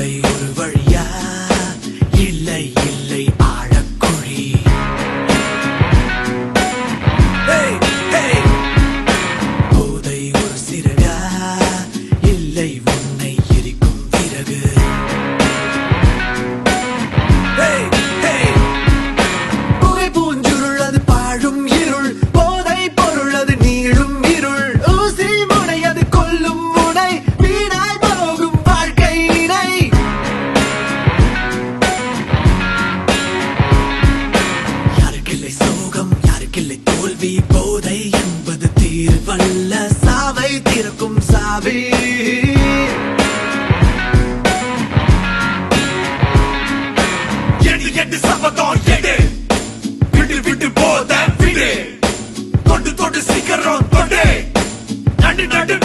கதை ஒரு வழியா இருக்கும் சாவி எடு எடு சபதம் எடு. விட்டு விட்டு தொட்டு சீக்கிரம் தொட்டு. நடு நடு